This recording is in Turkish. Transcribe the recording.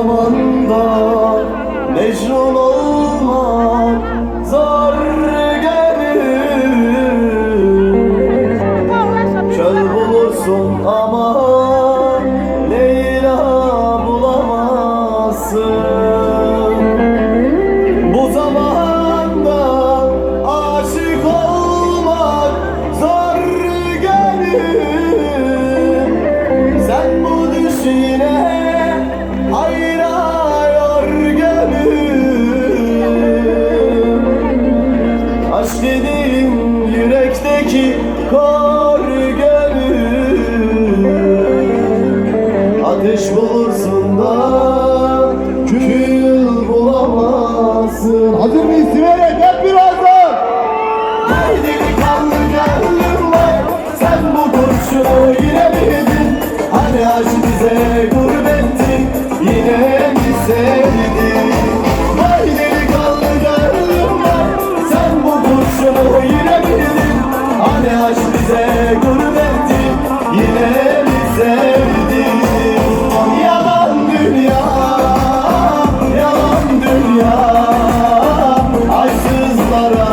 zamanda Mecnun olmak zar gelir. Çöl ama Leyla bulamazsın. Bu zamanda aşık olmak zar gelir. Sen bu düşüne ay Dediğin yürekteki kor gönül Ateş bulursun da kül bulamazsın. Hazır mıyız? Siverek hep birazdan. Hey delikanlı gönlüm var Sen bu kurşunu yine 사랑